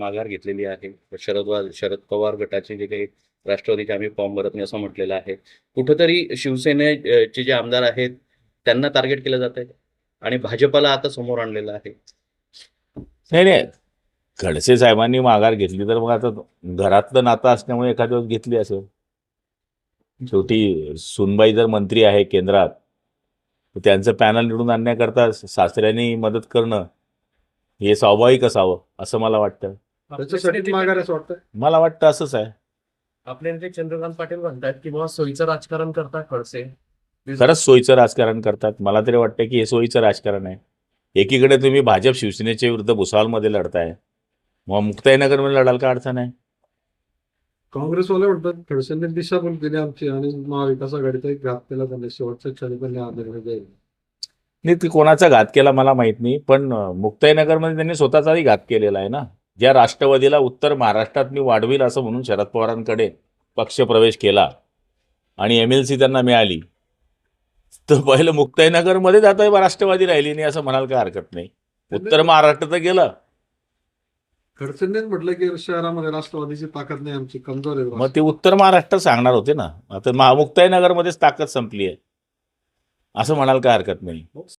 माघार घेतलेली आहे. शरद शरद पवार गटाचे जे काही राष्ट्रवादीचे आम्ही फॉर्म भरत नाही असं म्हटलेलं आहे. कुठंतरी शिवसेनेचे जे आमदार आहेत त्यांना टार्गेट केलं जात आहे आणि भाजपाला आता समोर आणलेलं आहे. नाही नाही. खडसे साहेबांनी माघार घेतली तर मग आता घरातलं नातं असल्यामुळे एखाद्या वेळेस घेतली असेल. शेवटी सुनबाई जर मंत्री आहे केंद्रात त्यांचं पॅनल निवडून आणण्याकरता सासऱ्यांनी मदत करणं हे स्वाभाविक असावं असं मला वाटतं. त्याच्यासाठी माघार असं वाटतं मला वाटतं असंच आहे. आपले नेते चंद्रकांत पाटील म्हणतात की बाबा सोयीचं राजकारण करतात खडसे. खरंच सोयीचं राजकारण करतात. मला तरी वाटतं की हे सोयीचं राजकारण आहे. एकीकडे तुम्ही भाजप शिवसेनेच्या विरुद्ध भुसावळमध्ये लढताय. मग मुक्ताईनगरमध्ये लढाल का अडचण आहे? काँग्रेसवाले म्हणतात खडसेंनी दिशा पण दिली आमची आणि महाविकास आघाडीचा एक घात केला त्यांनी. शेवटच्या क्षणी पण निर्णय जाईल नाही ते कोणाचा घात केला मला माहीत नाही पण मुक्ताईनगरमध्ये त्यांनी स्वतःचाही घात केलेला आहे ना. ज्या राष्ट्रवादीला उत्तर महाराष्ट्रात मी वाढवील असं म्हणून शरद पवारांकडे पक्षप्रवेश केला आणि एम एल सी त्यांना मिळाली तर पहिलं मुक्ताईनगरमध्येच आता राष्ट्रवादी राहिली नाही असं म्हणाल काय हरकत नाही. उत्तर महाराष्ट्र तर गेलं. खडसेंनीच म्हटलं की शहरामध्ये राष्ट्रवादीची ताकद नाही आमची कमजोर आहे मग ते उत्तर महाराष्ट्र सांगणार होते ना. आता महा मुक्ताईनगरमध्येच ताकद संपली आहे. असं म्हणाल काय हरकत नाही.